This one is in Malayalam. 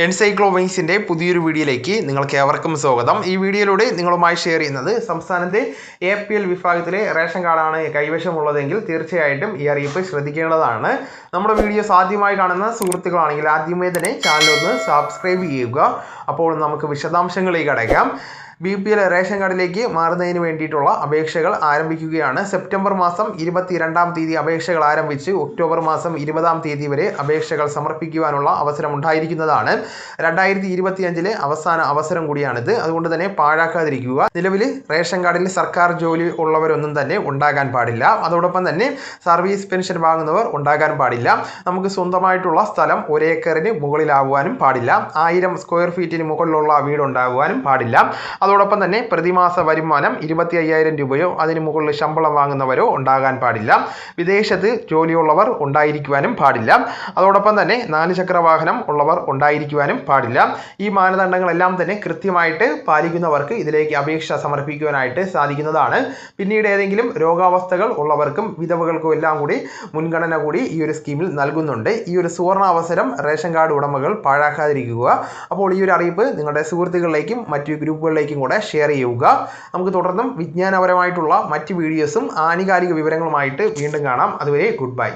എൻസൈക്ലോവൈൻസിന്റെ പുതിയൊരു വീഡിയോയിലേക്ക് നിങ്ങൾക്ക് ഏവർക്കും സ്വാഗതം. ഈ വീഡിയോയിലൂടെ നിങ്ങളുമായി ഷെയർ ചെയ്യുന്നത് സംസ്ഥാനത്തെ എ പി എൽ വിഭാഗത്തിലെ റേഷൻ കാർഡാണ് കൈവശമുള്ളതെങ്കിൽ തീർച്ചയായിട്ടും ഈ അറിയിപ്പ് ശ്രദ്ധിക്കേണ്ടതാണ്. നമ്മുടെ വീഡിയോസ് ആദ്യമായി കാണുന്ന സുഹൃത്തുക്കളാണെങ്കിൽ ആദ്യമേ തന്നെ ചാനൽ ഒന്ന് സബ്സ്ക്രൈബ് ചെയ്യുക. അപ്പോൾ നമുക്ക് വിശദാംശങ്ങളിലേക്ക് അടയ്ക്കാം. ബി പി എൽ റേഷൻ കാർഡിലേക്ക് മാറുന്നതിന് വേണ്ടിയിട്ടുള്ള അപേക്ഷകൾ ആരംഭിക്കുകയാണ്. സെപ്റ്റംബർ മാസം ഇരുപത്തിരണ്ടാം തീയതി അപേക്ഷകൾ ആരംഭിച്ച് ഒക്ടോബർ മാസം ഇരുപതാം തീയതി വരെ അപേക്ഷകൾ സമർപ്പിക്കുവാനുള്ള അവസരം ഉണ്ടായിരിക്കുന്നതാണ് രണ്ടായിരത്തി ഇരുപത്തിയഞ്ചിലെ അവസാന അവസരം കൂടിയാണിത്. അതുകൊണ്ട് തന്നെ പാഴാക്കാതിരിക്കുക. നിലവിൽ റേഷൻ കാർഡിൽ സർക്കാർ ജോലി ഉള്ളവരൊന്നും തന്നെ ഉണ്ടാകാൻ പാടില്ല. അതോടൊപ്പം തന്നെ സർവീസ് പെൻഷൻ വാങ്ങുന്നവർ ഉണ്ടാകാൻ പാടില്ല. നമുക്ക് സ്വന്തമായിട്ടുള്ള സ്ഥലം ഒരേക്കറിന് മുകളിലാവാനും പാടില്ല. ആയിരം സ്ക്വയർ ഫീറ്റിന് മുകളിലുള്ള വീടുണ്ടാകുവാനും പാടില്ല. അതോടൊപ്പം തന്നെ പ്രതിമാസ വരുമാനം ഇരുപത്തി അയ്യായിരം രൂപയോ അതിന് മുകളിൽ ശമ്പളം വാങ്ങുന്നവരോ ഉണ്ടാകാൻ പാടില്ല. വിദേശത്ത് ജോലിയുള്ളവർ ഉണ്ടായിരിക്കുവാനും പാടില്ല. അതോടൊപ്പം തന്നെ നാല് ചക്ര വാഹനം ഉള്ളവർ ഉണ്ടായിരിക്കുവാനും പാടില്ല. ഈ മാനദണ്ഡങ്ങളെല്ലാം തന്നെ കൃത്യമായിട്ട് പാലിക്കുന്നവർക്ക് ഇതിലേക്ക് അപേക്ഷ സമർപ്പിക്കുവാനായിട്ട് സാധിക്കുന്നതാണ്. പിന്നീട് ഏതെങ്കിലും രോഗാവസ്ഥകൾ ഉള്ളവർക്കും വിധവകൾക്കും എല്ലാം കൂടി മുൻഗണന കൂടി ഈ ഒരു സ്കീമിൽ നൽകുന്നുണ്ട്. ഈ ഒരു സുവർണ അവസരം റേഷൻ കാർഡ് ഉടമകൾ പാഴാക്കാതിരിക്കുക. അപ്പോൾ ഈ ഒരു അറിയിപ്പ് നിങ്ങളുടെ സുഹൃത്തുക്കളിലേക്കും മറ്റു ഗ്രൂപ്പുകളിലേക്കും കൂടെ ഷെയർ ചെയ്യുക. നമുക്ക് തുടർന്നും വിജ്ഞാനപരമായിട്ടുള്ള മറ്റ് വീഡിയോസും ആനുകാലിക വിവരങ്ങളുമായിട്ട് വീണ്ടും കാണാം. അതുവരെ ഗുഡ് ബൈ